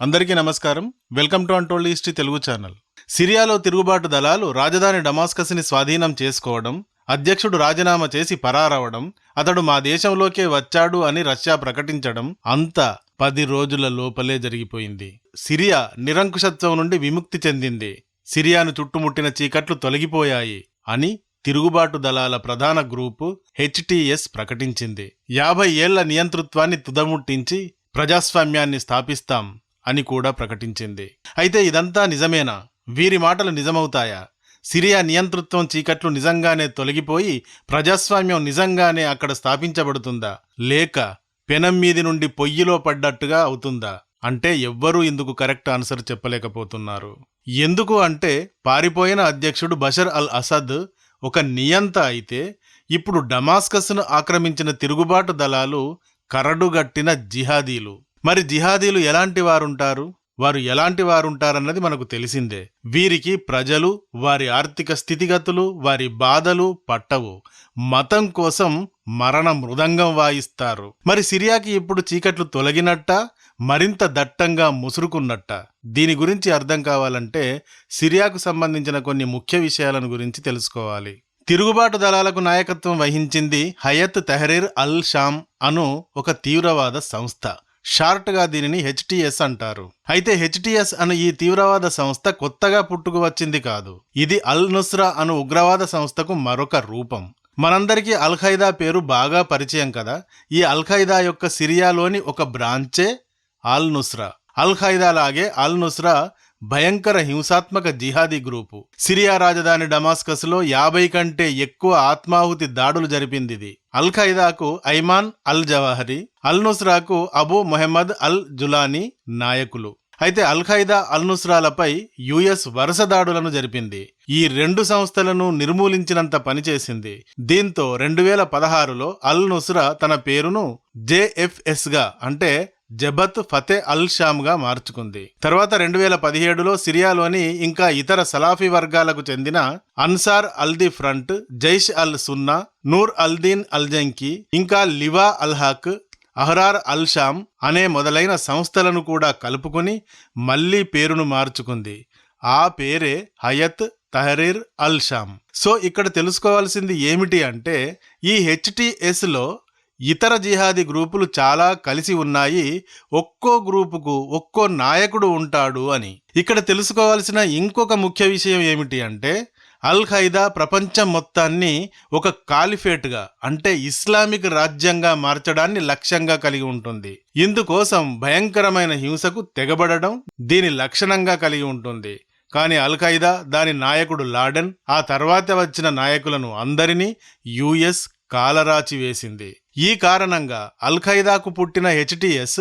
అందరికీ నమస్కారం. Welcome to untold history Telugu channel. సిరియాలో తిరుగుబాటు దళాలు రాజధాని డమాస్కస్ని స్వాధీనం చేసుకోవడం అధ్యక్షుడు రాజీనామా చేసి పరారవడం అతడు మా దేశంలోకే వచ్చాడు అని రష్యా ప్రకటించడం అంతా పది రోజుల లోపలే జరిగిపోయింది. సిరియా నిరంకుశత్వం నుండి విముక్తి చెందింది. సిరియాను చుట్టుముట్టిన చీకట్లు తొలగిపోయాయి అని తిరుగుబాటు దళాల ప్రధాన గ్రూపు హెచ్టిఎస్ ప్రకటించింది. యాభై ఏళ్ళ నియంతృత్వాన్ని తుదముట్టించి ప్రజాస్వామ్యాన్ని స్థాపిస్తాం. అని కూడా ప్రకటించింది. అయితే ఇదంతా నిజమేనా? వీరి మాటలు నిజమవుతాయా? సిరియా నియంతృత్వం చీకట్లు నిజంగానే తొలగిపోయి ప్రజాస్వామ్యం నిజంగానే అక్కడ స్థాపించబడుతుందా? లేక పెనం మీది నుండి పొయ్యిలో పడ్డట్టుగా అవుతుందా? అంటే ఎవ్వరూ ఇందుకు కరెక్ట్ ఆన్సర్ చెప్పలేకపోతున్నారు. ఎందుకు అంటే పారిపోయిన అధ్యక్షుడు బషర్ అల్ అసద్ ఒక నియంత అయితే ఇప్పుడు డమాస్కస్ను ఆక్రమించిన తిరుగుబాటు దళాలు కరడుగట్టిన జిహాదీలు. మరి జిహాదీలు ఎలాంటి వారుంటారు? వారు ఎలాంటి వారుంటారన్నది మనకు తెలిసిందే. వీరికి ప్రజలు వారి ఆర్థిక స్థితిగతులు వారి బాధలు పట్టవు. మతం కోసం మరణ మృదంగం వాయిస్తారు. మరి సిరియాకి ఇప్పుడు చీకట్లు తొలగినట్ట? మరింత దట్టంగా ముసురుకున్నట్ట? దీని గురించి అర్థం కావాలంటే సిరియాకు సంబంధించిన కొన్ని ముఖ్య విషయాలను గురించి తెలుసుకోవాలి. తిరుగుబాటు దళాలకు నాయకత్వం వహించింది హయత్ తెహరీర్ అల్ షామ్ అను ఒక తీవ్రవాద సంస్థ. షార్ట్గా దీనిని హెచ్టిఎస్ అంటారు. అయితే హెచ్టిఎస్ అను ఈ తీవ్రవాద సంస్థ కొత్తగా పుట్టుకు వచ్చింది కాదు. ఇది అల్ నుస్రా అను ఉగ్రవాద సంస్థకు మరొక రూపం. మనందరికీ అల్ ఖైదా పేరు బాగా పరిచయం కదా. ఈ అల్ ఖైదా యొక్క సిరియాలోని ఒక బ్రాంచే అల్ నుస్రా. అల్ ఖైదా లాగే అల్ నుస్రా భయంకర హింసాత్మక జిహాదీ గ్రూపు. సిరియా రాజధాని డమాస్కస్లో యాభై కంటే ఎక్కువ ఆత్మాహుతి దాడులు జరిపింది ఇది. అల్ ఖైదాకు ఐమాన్ అల్ జవాహరి అల్ నుస్రాకు అబూ మొహమ్మద్ అల్ జులానీ నాయకులు. అయితే అల్ ఖైదా అల్ నుస్రాలపై యుఎస్ వరుస దాడులను జరిపింది. ఈ రెండు సంస్థలను నిర్మూలించినంత పనిచేసింది దీంతో రెండు వేల పదహారులో అల్ నుస్రా తన పేరును జేఎఫ్ఎస్గా అంటే జబత్ ఫతే అల్ షామ్గా మార్చుకుంది. తర్వాత రెండు వేల పదిహేడులో సిరియాలోని ఇంకా ఇతర సలాఫీ వర్గాలకు చెందిన Ansar al Din front Jaish al Sunna Nur al Din al Zenki ఇంకా Liwa al Haq Ahrar al Sham అనే మొదలైన సంస్థలను కూడా కలుపుకుని మళ్ళీ పేరును మార్చుకుంది. ఆ పేరే Hayat Tahrir al Sham so ఇక్కడ తెలుసుకోవాల్సింది ఏమిటి అంటే ఈ హెచ్టిఎస్లో ఇతర జిహాదీ గ్రూపులు చాలా కలిసి ఉన్నాయి. ఒక్కో గ్రూపుకు ఒక్కో నాయకుడు ఉంటాడు అని. ఇక్కడ తెలుసుకోవాల్సిన ఇంకొక ముఖ్య విషయం ఏమిటి అంటే అల్ ఖైదా ప్రపంచం మొత్తాన్ని ఒక కాలిఫేట్గా అంటే ఇస్లామిక్ రాజ్యంగా మార్చడాన్ని లక్ష్యంగా కలిగి ఉంటుంది. ఇందుకోసం భయంకరమైన హింసకు తెగబడడం దీని లక్షణంగా కలిగి ఉంటుంది. కానీ అల్ ఖైదా దాని నాయకుడు లాడెన్ ఆ తర్వాత వచ్చిన నాయకులను అందరినీ యుఎస్ కాలరాచి వేసింది. ఈ కారణంగా అల్ ఖైదాకు పుట్టిన హెచ్టిఎస్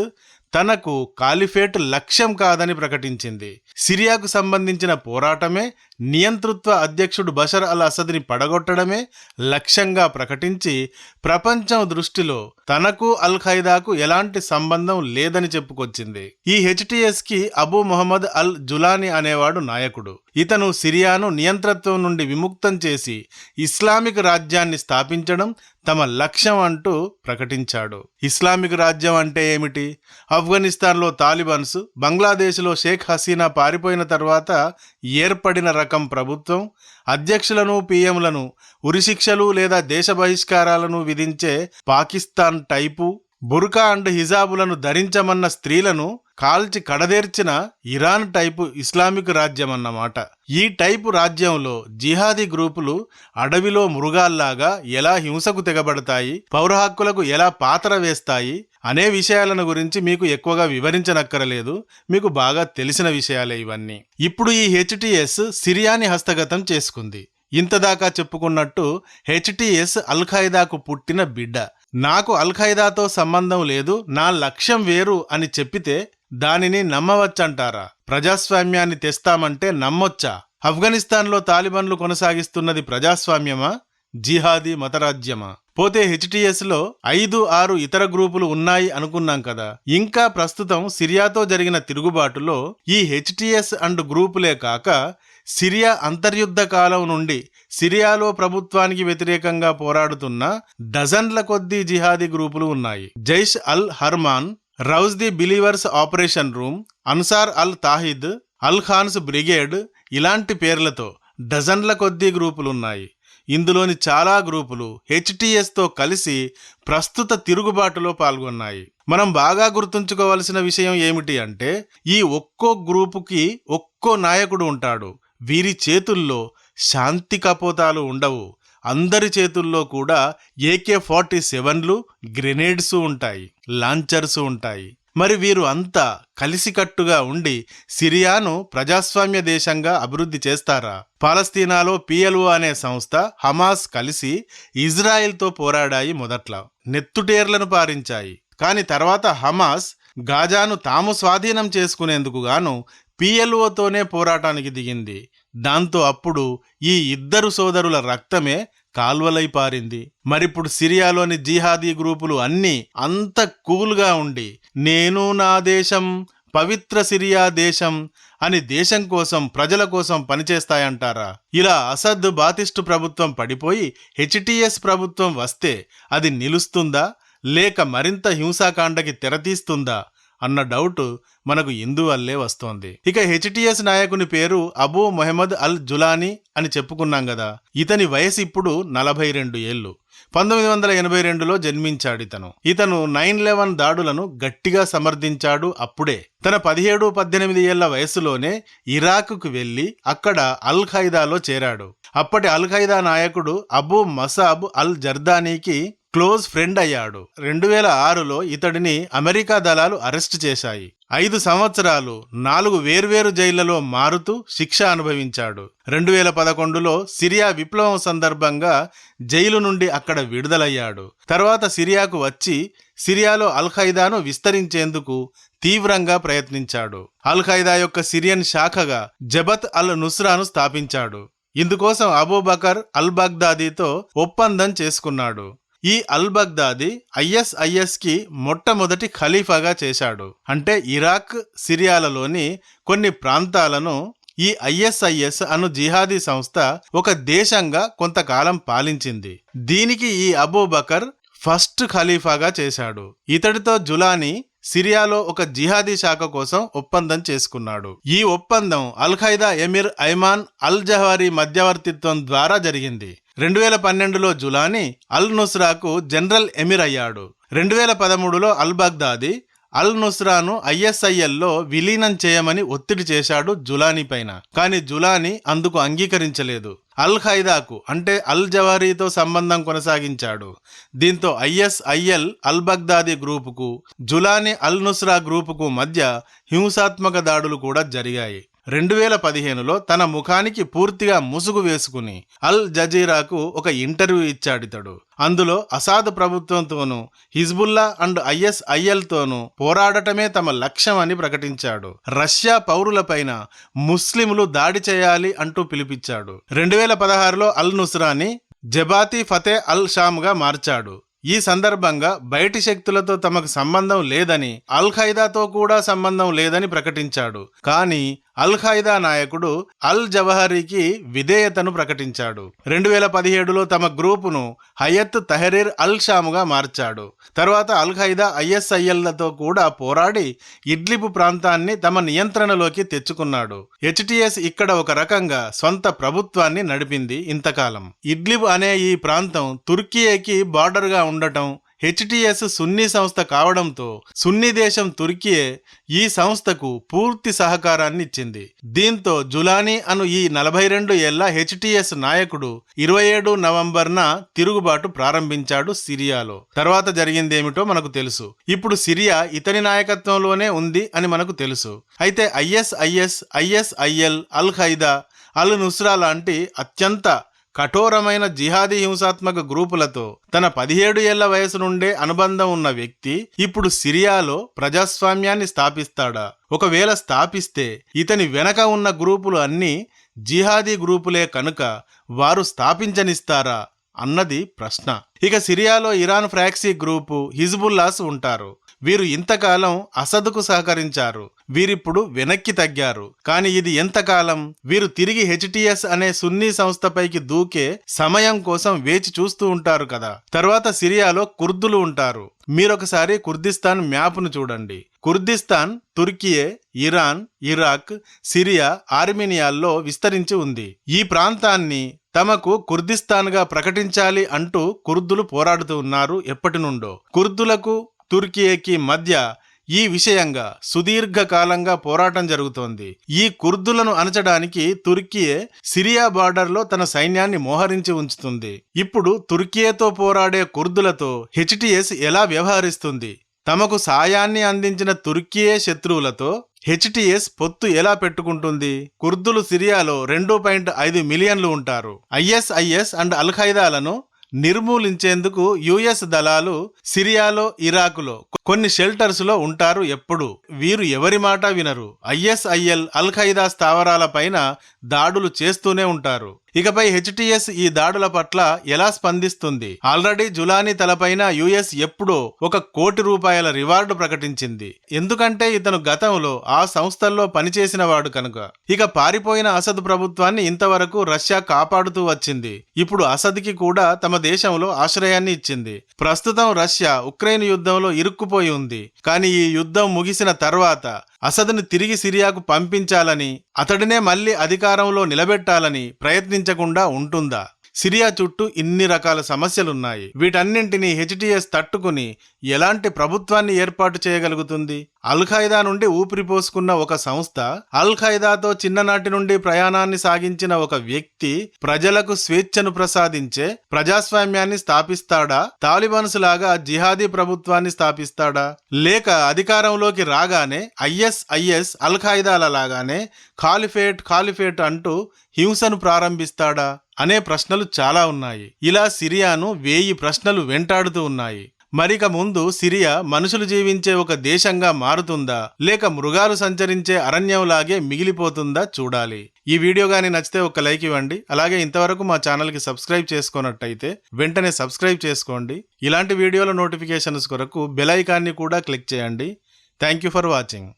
తనకు కాలిఫేట్ లక్ష్యం కాదని ప్రకటించింది. సిరియాకు సంబంధించిన పోరాటమే నియంతృత్వ అధ్యక్షుడు బషర్ అల్ అసద్ని పడగొట్టడమే లక్ష్యంగా ప్రకటించి ప్రపంచం దృష్టిలో తనకు అల్ ఖైదాకు ఎలాంటి సంబంధం లేదని చెప్పుకొచ్చింది. ఈ హెచ్టిఎస్కి అబూ మొహమ్మద్ అల్ జులాని అనేవాడు నాయకుడు. ఇతను సిరియాను నియంత్రత్వం నుండి విముక్తం చేసి ఇస్లామిక్ రాజ్యాన్ని స్థాపించడం తమ లక్ష్యం అంటూ ప్రకటించాడు. ఇస్లామిక్ రాజ్యం అంటే ఏమిటి? ఆఫ్ఘనిస్తాన్లో తాలిబాన్స్ బంగ్లాదేశ్లో షేక్ హసీనా పారిపోయిన తర్వాత ఏర్పడిన రకం ప్రభుత్వం అధ్యక్షులను పీఎంలను ఉరిశిక్షలు లేదా దేశ బహిష్కారాలను విధించే పాకిస్తాన్ టైపు బుర్కా అండ్ హిజాబులను ధరించమన్న స్త్రీలను కాల్చి కడదేర్చిన ఇరాన్ టైపు ఇస్లామిక్ రాజ్యం అన్నమాట ఈ టైపు రాజ్యంలో జిహాదీ గ్రూపులు అడవిలో మృగాల్లాగా ఎలా హింసకు తెగబడతాయి పౌర హక్కులకు ఎలా పాత్ర వేస్తాయి అనే విషయాలను గురించి మీకు ఎక్కువగా వివరించనక్కరలేదు మీకు బాగా తెలిసిన విషయాలే ఇవన్నీ. ఇప్పుడు ఈ హెచ్టిఎస్ సిరియాని హస్తగతం చేసుకుంది. ఇంతదాకా చెప్పుకున్నట్టు హెచ్టిఎస్ అల్ ఖైదాకు పుట్టిన బిడ్డ. నాకు అల్ ఖైదాతో సంబంధం లేదు నా లక్ష్యం వేరు అని చెప్పితే దానిని నమ్మవచ్చంటారా? ప్రజాస్వామ్యాన్ని తెస్తామంటే నమ్మొచ్చా? ఆఫ్ఘనిస్తాన్లో తాలిబన్లు కొనసాగిస్తున్నది ప్రజాస్వామ్యమా? జిహాదీ మతరాజ్యమా? పోతే హెచ్టిఎస్లో ఐదు ఆరు ఇతర గ్రూపులు ఉన్నాయి అనుకున్నాం కదా. ఇంకా ప్రస్తుతం సిరియాతో జరిగిన తిరుగుబాటులో ఈ హెచ్టిఎస్ అండ్ గ్రూపులే కాక సిరియా అంతర్యుద్ధ కాలం నుండి సిరియాలో ప్రభుత్వానికి వ్యతిరేకంగా పోరాడుతున్న డజన్ల కొద్దీ జిహాదీ గ్రూపులు ఉన్నాయి. Jaish al Harman rouse the believers operation room Ansar al Tawhid Al ఖాన్స్ brigade ఇలాంటి పేర్లతో డజన్ల కొద్దీ గ్రూపులున్నాయి. ఇందులోని చాలా గ్రూపులు హెచ్టిఎస్తో కలిసి ప్రస్తుత తిరుగుబాటులో పాల్గొన్నాయి. మనం బాగా గుర్తుంచుకోవాల్సిన విషయం ఏమిటి అంటే ఈ ఒక్కో గ్రూపుకి ఒక్కో నాయకుడు ఉంటాడు. వీరి చేతుల్లో శాంతి కపోతాలు ఉండవు. అందరి చేతుల్లో కూడా ఏకే ఫార్టీ సెవెన్లు గ్రెనేడ్స్ ఉంటాయి లాంచర్స్ ఉంటాయి. మరి వీరు అంతా కలిసికట్టుగా ఉండి సిరియాను ప్రజాస్వామ్య దేశంగా అభివృద్ధి చేస్తారా? పాలస్తీనాలో పిఎల్ఓ అనే సంస్థ హమాస్ కలిసి ఇజ్రాయెల్తో పోరాడాయి మొదట్లో. నెత్తుటేర్లను పారించాయి. కానీ తర్వాత హమాస్ గాజాను తాము స్వాధీనం చేసుకునేందుకు గాను పిఎల్ఓతోనే పోరాటానికి దిగింది. దాంతో అప్పుడు ఈ ఇద్దరు సోదరుల రక్తమే కాల్వలై పారింది. మరిప్పుడు సిరియాలోని జిహాదీ గ్రూపులు అన్నీ అంత కూల్గా ఉండి నేను నా దేశం పవిత్ర సిరియా దేశం అని దేశం కోసం ప్రజల కోసం పనిచేస్తాయంటారా ఇలా అసద్ బాతిస్టు ప్రభుత్వం పడిపోయి హెచ్టిఎస్ ప్రభుత్వం వస్తే అది నిలుస్తుందా? లేక మరింత హింసాకాండకి తెరతీస్తుందా? అన్న డౌట్ మనకు ఇందువల్లే వస్తోంది. ఇక హెచ్టిఎస్ నాయకుని పేరు అబూ మొహమ్మద్ అల్ జులానీ అని చెప్పుకున్నాం కదా ఇతని వయసు ఇప్పుడు నలభై రెండు ఏళ్ళు. పంతొమ్మిది వందల ఎనభై రెండులో జన్మించాడు ఇతను. ఇతను నైన్ లెవెన్ దాడులను గట్టిగా సమర్థించాడు అప్పుడే. తన పదిహేడు పద్దెనిమిది ఏళ్ళ వయసులోనే ఇరాక్కు వెళ్ళి అక్కడ అల్ ఖైదాలో చేరాడు. అప్పటి అల్ ఖైదా నాయకుడు అబూ మసాబ్ అల్ జర్దానీకి క్లోజ్ ఫ్రెండ్ అయ్యాడు. రెండు వేల ఆరులో ఇతడిని అమెరికా దళాలు అరెస్ట్ చేశాయి. ఐదు సంవత్సరాలు నాలుగు వేర్వేరు జైళ్ళలో మారుతూ శిక్ష అనుభవించాడు. రెండు వేల పదకొండులో సిరియా విప్లవం సందర్భంగా జైలు నుండి అక్కడ విడుదలయ్యాడు. తర్వాత సిరియాకు వచ్చి సిరియాలో అల్ ఖైదాను విస్తరించేందుకు తీవ్రంగా ప్రయత్నించాడు. అల్ ఖైదా యొక్క సిరియన్ శాఖగా జబత్ అల్ నుస్రాను స్థాపించాడు. ఇందుకోసం అబూబకర్ అల్ బగ్దాదీతో ఒప్పందం చేసుకున్నాడు. ఈ అల్ బగ్దాది ఐఎస్ఐఎస్కి మొట్టమొదటి ఖలీఫాగా చేశాడు. అంటే ఇరాక్ సిరియాలలోని కొన్ని ప్రాంతాలను ఈ ఐఎస్ఐఎస్ అను జిహాదీ సంస్థ ఒక దేశంగా కొంతకాలం పాలించింది. దీనికి ఈ అబూబకర్ ఫస్ట్ ఖలీఫాగా చేశాడు. ఇతడితో జులానీ సిరియాలో ఒక జిహాదీ శాఖ కోసం ఒప్పందం చేసుకున్నాడు. ఈ ఒప్పందం al Qaeda emir Ayman al Zawahiri మధ్యవర్తిత్వం ద్వారా జరిగింది. రెండు వేల పన్నెండులో జులానీ అల్ నుస్రాకు జనరల్ ఎమిర్ అయ్యాడు. రెండు వేల పదమూడులో అల్ బగ్దాది అల్ నుస్రాను ఐఎస్ఐఎల్లో విలీనం చేయమని ఒత్తిడి చేశాడు జులానీ పైన. కానీ జులానీ అందుకు అంగీకరించలేదు. అల్ ఖైదాకు అంటే అల్ జవారీతో సంబంధం కొనసాగించాడు. దీంతో ఐఎస్ఐఎల్ అల్ బగ్దాది గ్రూపుకు జులానీ అల్ నుస్రా గ్రూపుకు మధ్య హింసాత్మక దాడులు కూడా జరిగాయి. రెండు వేల పదిహేనులో తన ముఖానికి పూర్తిగా ముసుగు వేసుకుని అల్ జజీరాకు ఒక ఇంటర్వ్యూ ఇచ్చాడితడు. అందులో అసాద్ ప్రభుత్వంతోనూ హిజ్బుల్లా అండ్ ఐఎస్ఐఎల్తోనూ పోరాడటమే తమ లక్ష్యం అని ప్రకటించాడు. రష్యా పౌరులపైన ముస్లింలు దాడి చేయాలి అంటూ పిలిపించాడు. రెండు వేల పదహారులో అల్ నుస్రాని జబాతి ఫతే అల్ షామ్గా మార్చాడు. ఈ సందర్భంగా బయటి శక్తులతో తమకు సంబంధం లేదని అల్ ఖైదాతో కూడా సంబంధం లేదని ప్రకటించాడు. కానీ అల్ ఖైదా నాయకుడు అల్ జవహరీకి విధేయతను ప్రకటించాడు. రెండు వేల పదిహేడులో తమ గ్రూపును హయత్ తహరీర్ అల్ షాముగా మార్చాడు. తర్వాత అల్ ఖైదా ఐఎస్ఐఎల్లతో కూడా పోరాడి ఇడ్లిపు ప్రాంతాన్ని తమ నియంత్రణలోకి తెచ్చుకున్నాడు. హెచ్టిఎస్ ఇక్కడ ఒక రకంగా సొంత ప్రభుత్వాన్ని నడిపింది ఇంతకాలం. ఇడ్లిబ్ అనే ఈ ప్రాంతం తుర్కియేకి బార్డర్గా ఉండటం హెచ్టిఎస్ సున్నీ సంస్థ కావడంతో సున్నీ దేశం తుర్కియే ఈ సంస్థకు పూర్తి సహకారాన్ని ఇచ్చింది. దీంతో జులానీ అను ఈ నలభై రెండు ఏళ్ళ హెచ్టిఎస్ నాయకుడు ఇరవై ఏడు నవంబర్న తిరుగుబాటు ప్రారంభించాడు సిరియాలో. తర్వాత జరిగిందేమిటో మనకు తెలుసు. ఇప్పుడు సిరియా ఇతని నాయకత్వంలోనే ఉంది అని మనకు తెలుసు. అయితే ISIS ISIL al Qaeda al Nusra లాంటి అత్యంత కఠోరమైన జిహాదీ హింసాత్మక గ్రూపులతో తన పదిహేడు ఏళ్ళ వయసు నుండే అనుబంధం ఉన్న వ్యక్తి ఇప్పుడు సిరియాలో ప్రజాస్వామ్యాన్ని స్థాపిస్తాడా? ఒకవేళ స్థాపిస్తే ఇతని వెనక ఉన్న గ్రూపులు అన్నీ జిహాదీ గ్రూపులే కనుక వారు స్థాపించనిస్తారా? అన్నది ప్రశ్న. ఇక సిరియాలో ఇరాన్ ఫ్రాక్సీ గ్రూపు హిజ్బుల్లాస్ ఉంటారు. వీరు ఇంతకాలం అసదుకు సహకరించారు. వీరిప్పుడు వెనక్కి తగ్గారు. కానీ ఇది ఎంతకాలం? వీరు తిరిగి హెచ్టిఎస్ అనే సున్నీ సంస్థపైకి దూకే సమయం కోసం వేచి చూస్తూ ఉంటారు కదా. తర్వాత సిరియాలో కుర్దులు ఉంటారు. మీరొకసారి కుర్దిస్తాన్ మ్యాప్ను చూడండి. Kurdistan Turkiye Iran Iraq Syria ఆర్మేనియాల్లో విస్తరించి ఉంది. ఈ ప్రాంతాన్ని తమకు కుర్దిస్తాన్గా ప్రకటించాలి అంటూ కుర్దులు పోరాడుతూ ఉన్నారు ఎప్పటి నుండో. కుర్దులకు తుర్కియేకి మధ్య ఈ విషయంగా సుదీర్ఘకాలంగా పోరాటం జరుగుతోంది. ఈ కుర్దులను అణచడానికి తుర్కియే సిరియా బార్డర్లో తన సైన్యాన్ని మోహరించి ఉంచుతుంది. ఇప్పుడు తుర్కియేతో పోరాడే కుర్దులతో హెచ్టిఎస్ ఎలా వ్యవహరిస్తుంది? తమకు సాయాన్ని అందించిన తుర్కియే శత్రువులతో హెచ్టిఎస్ పొత్తు ఎలా పెట్టుకుంటుంది? కుర్దులు సిరియాలో రెండు పాయింట్ ఐదు మిలియన్లు ఉంటారు. ఐఎస్ఐఎస్ అండ్ అల్ఖైదాలను నిర్మూలించేందుకు యుఎస్ దళాలు సిరియాలో ఇరాకులో కొన్ని షెల్టర్స్లో ఉంటారు ఎప్పుడు. వీరు ఎవరి మాట వినరు. ఐఎస్ఐఎల్ అల్ ఖైదా స్థావరాల పైన దాడులు చేస్తూనే ఉంటారు. ఇకపై హెచ్టిఎస్ ఈ దాడుల పట్ల ఎలా స్పందిస్తుంది? ఆల్రెడీ జులానీ తలపైన యుఎస్ ఎప్పుడో ఒక కోటి రూపాయల రివార్డు ప్రకటించింది. ఎందుకంటే ఇతను గతంలో ఆ సంస్థల్లో పనిచేసిన వాడు కనుక. ఇక పారిపోయిన అసద్ ప్రభుత్వాన్ని ఇంతవరకు రష్యా కాపాడుతూ వచ్చింది. ఇప్పుడు అసద్కి కూడా తమ దేశంలో ఆశ్రయాన్ని ఇచ్చింది. ప్రస్తుతం రష్యా ఉక్రెయిన్ యుద్ధంలో ఇరుక్కుపోయి ఉంది. కానీ ఈ యుద్ధం ముగిసిన తర్వాత అసదును తిరిగి సిరియాకు పంపించాలని అతడినే మళ్ళీ అధికారంలో నిలబెట్టాలని ప్రయత్నించకుండా ఉంటుందా? సిరియా చుట్టూ ఇన్ని రకాల సమస్యలున్నాయి. వీటన్నింటినీ హెచ్టిఎస్ తట్టుకుని ఎలాంటి ప్రభుత్వాన్ని ఏర్పాటు చేయగలుగుతుంది? అల్ ఖైదా నుండి ఊపిరిపోసుకున్న ఒక సంస్థ అల్ ఖైదాతో చిన్ననాటి నుండి ప్రయాణాన్ని సాగించిన ఒక వ్యక్తి ప్రజలకు స్వేచ్ఛను ప్రసాదించే ప్రజాస్వామ్యాన్ని స్థాపిస్తాడా? తాలిబాన్స్ లాగా జిహాదీ ప్రభుత్వాన్ని స్థాపిస్తాడా? లేక అధికారంలోకి రాగానే ఐఎస్ఐఎస్ అల్ ఖైదాల లాగానే ఖాలిఫేట్ ఖాలిఫేట్ అంటూ హింసను ప్రారంభిస్తాడా? అనే ప్రశ్నలు చాలా ఉన్నాయి. ఇలా సిరియాను వేయి ప్రశ్నలు వెంటాడుతూ ఉన్నాయి. మరిక ముందు సిరియా మనుషులు జీవించే ఒక దేశంగా మారుతుందా? లేక మృగాలు సంచరించే అరణ్యంలాగే మిగిలిపోతుందా? చూడాలి. ఈ వీడియో గాని నచ్చితే ఒక లైక్ ఇవ్వండి. అలాగే ఇంతవరకు మా ఛానల్కి సబ్స్క్రైబ్ చేసుకున్నట్టయితే వెంటనే సబ్స్క్రైబ్ చేసుకోండి. ఇలాంటి వీడియోల నోటిఫికేషన్స్ కొరకు బెల్ ఐకాన్ని కూడా క్లిక్ చేయండి. Thank you for watching.